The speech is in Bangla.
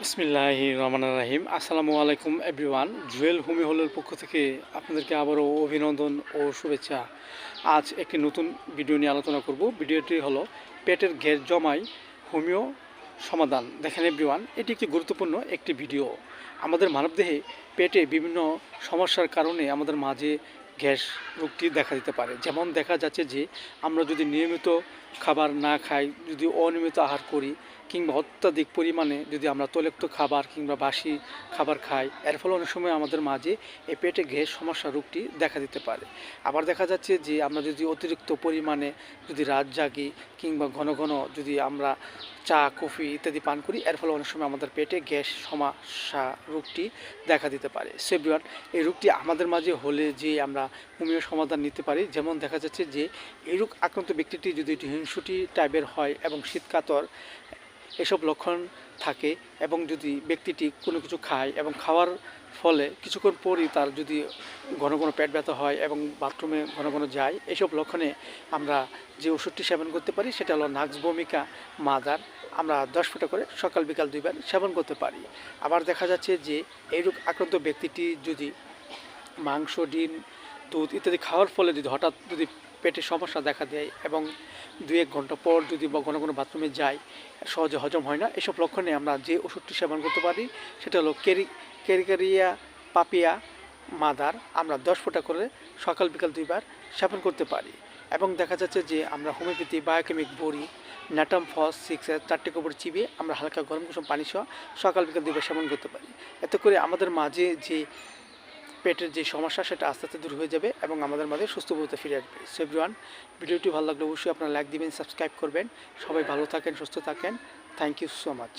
বিসমিল্লাহ রহমান রাহিম। আসসালামু আলাইকুম, এভরিওয়ান। জুয়েল হোমি হলের পক্ষ থেকে আপনাদেরকে আবারও অভিনন্দন ও শুভেচ্ছা। আজ একটি নতুন ভিডিও নিয়ে আলোচনা করব। ভিডিওটি হলো পেটের গ্যাস জমায় হোমিও সমাধান। দেখেন এভরিওয়ান, এটি একটি গুরুত্বপূর্ণ একটি ভিডিও। আমাদের মানবদেহে পেটে বিভিন্ন সমস্যার কারণে আমাদের মাঝে গ্যাস রোগটি দেখা দিতে পারে। যেমন দেখা যাচ্ছে যে আমরা যদি নিয়মিত খাবার না খাই, যদি অনিয়মিত আহার করি কিংবা অত্যাধিক পরিমাণে যদি আমরা তৈলাক্ত খাবার কিংবা বাসি খাবার খাই, এর ফলে অনেক সময় আমাদের মাঝে এই পেটে গ্যাস সমস্যা রোগটি দেখা দিতে পারে। আবার দেখা যাচ্ছে যে আমরা যদি অতিরিক্ত পরিমাণে যদি রাত জাগি কিংবা ঘন ঘন যদি আমরা চা, কফি ইত্যাদি পান করি, এর ফলে অনেক সময় আমাদের পেটে গ্যাস সমস্যা রোগটি দেখা দিতে পারে। সেভিয়ান এই রোগটি আমাদের মাঝে হলে যে আমরা হোমিও সমাধান নিতে পারি, যেমন দেখা যাচ্ছে যে এই রোগ আক্রান্ত ব্যক্তিটি যদি হিংসুটি টাইপের হয় এবং শীতকাতর এসব লক্ষণ থাকে এবং যদি ব্যক্তিটি কোনো কিছু খায় এবং খাওয়ার ফলে কিছুক্ষণ পরই তার যদি ঘন ঘন পেট ব্যথা হয় এবং বাথরুমে ঘন ঘন যায়, এসব লক্ষণে আমরা যে ওষুধটি সেবন করতে পারি সেটা হলো নাক্স ভূমিকা, মাদার। আমরা দশ ফুটা করে সকাল, বিকাল দুইবার সেবন করতে পারি। আবার দেখা যাচ্ছে যে এই রোগ আক্রান্ত ব্যক্তিটি যদি মাংস, ডিম দুধ ইত্যাদি খাওয়ার ফলে যদি হঠাৎ যদি পেটে সমস্যা দেখা দেয় এবং দুই এক ঘণ্টা পর যদি বা ঘন ঘন বাথরুমে যায়, সহজে হজম হয় না, এসব লক্ষণে আমরা যে ওষুধটি সেবন করতে পারি সেটা হলো কেরি, কেরিকারিয়া পাপিয়া মাদার আমরা দশ ফোঁটা করে সকাল বিকাল দুইবার সেবন করতে পারি। এবং দেখা যাচ্ছে যে আমরা হোমিওপ্যাথি, বায়োকেমিক, বড়ি, ন্যাটাম, ফস সিক্সের চারটে কবর চিবিয়ে আমরা হালকা গরম কুসুম পানি সহ সকাল বিকাল দুইবার সেবন করতে পারি। এতে করে আমাদের মাঝে যে পেটের যে সমস্যা, সেটা আস্তে আস্তে দূর হয়ে যাবে এবং আমাদের মাঝে সুস্থ বলতে ফিরে আসবে। সেভরিওয়ান ভিডিওটি ভালো লাগলে অবশ্যই আপনারা লাইক দিবেন সাবস্ক্রাইব করবেন। সবাই ভালো থাকেন, সুস্থ থাকেন। Thank you so much